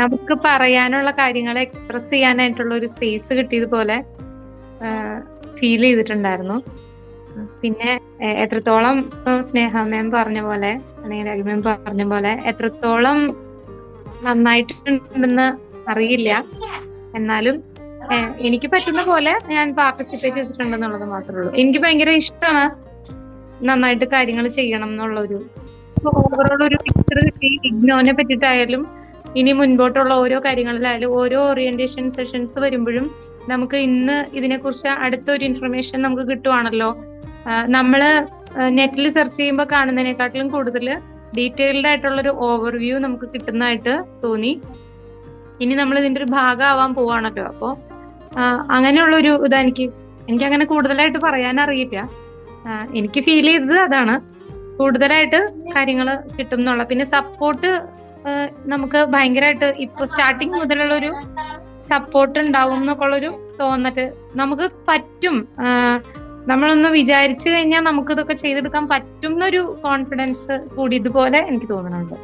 നമുക്ക് പറയാനുള്ള കാര്യങ്ങൾ എക്സ്പ്രസ് ചെയ്യാനായിട്ടുള്ള ഒരു സ്പേസ് കിട്ടിയതുപോലെ ഫീൽ ചെയ്തിട്ടുണ്ടായിരുന്നു. പിന്നെ എത്രത്തോളം സ്നേഹ മാം പറഞ്ഞ പോലെ അല്ലെങ്കിൽ രഘു മാം പറഞ്ഞ പോലെ എത്രത്തോളം നന്നായിട്ടുണ്ടെന്ന് അറിയില്ല. എന്നാലും എനിക്ക് പറ്റുന്ന പോലെ ഞാൻ പാർട്ടിസിപ്പേറ്റ് ചെയ്തിട്ടുണ്ടെന്നുള്ളത് മാത്രമേ ഉള്ളൂ. എനിക്ക് ഭയങ്കര ഇഷ്ടമാണ് നന്നായിട്ട് കാര്യങ്ങൾ ചെയ്യണം എന്നുള്ളൊരു ഓവറോൾ ഒരു പിക്ചർ കിട്ടി. ഇഗ്നോനെ പറ്റിയിട്ടായാലും ഇനി മുൻപോട്ടുള്ള ഓരോ കാര്യങ്ങളിലായാലും ഓരോ ഓറിയന്റേഷൻ സെഷൻസ് വരുമ്പോഴും നമുക്ക് ഇന്ന് ഇതിനെക്കുറിച്ച് അടുത്തൊരു ഇൻഫർമേഷൻ നമുക്ക് കിട്ടുവാണല്ലോ. നമ്മൾ നെറ്റിൽ സെർച്ച് ചെയ്യുമ്പോൾ കാണുന്നതിനെക്കാട്ടിലും കൂടുതൽ ഡീറ്റെയിൽഡ് ആയിട്ടുള്ള ഒരു ഓവർവ്യൂ നമുക്ക് കിട്ടുന്നതായിട്ട് തോന്നി. ഇനി നമ്മൾ ഇതിന്റെ ഒരു ഭാഗമാവാൻ പോവാണല്ലോ. അപ്പോ അങ്ങനെയുള്ള ഒരു ഇതാ എനിക്ക് എനിക്ക് അങ്ങനെ കൂടുതലായിട്ട് പറയാൻ അറിയില്ല എനിക്ക് ഫീൽ ചെയ്തത് അതാണ്. കൂടുതലായിട്ട് കാര്യങ്ങൾ കിട്ടും എന്നുള്ള. പിന്നെ സപ്പോർട്ട് നമുക്ക് ഭയങ്കരമായിട്ട് ഇപ്പൊ സ്റ്റാർട്ടിങ് മുതലുള്ള ഒരു സപ്പോർട്ട് ഉണ്ടാവും എന്നൊക്കെ ഉള്ളൊരു തോന്നിട്ട് നമുക്ക് പറ്റും. നമ്മളൊന്ന് വിചാരിച്ചു കഴിഞ്ഞാൽ നമുക്ക് ഇതൊക്കെ ചെയ്തെടുക്കാൻ പറ്റും എന്നൊരു കോൺഫിഡൻസ് കൂടി ഇതുപോലെ എനിക്ക് തോന്നുന്നുണ്ട്.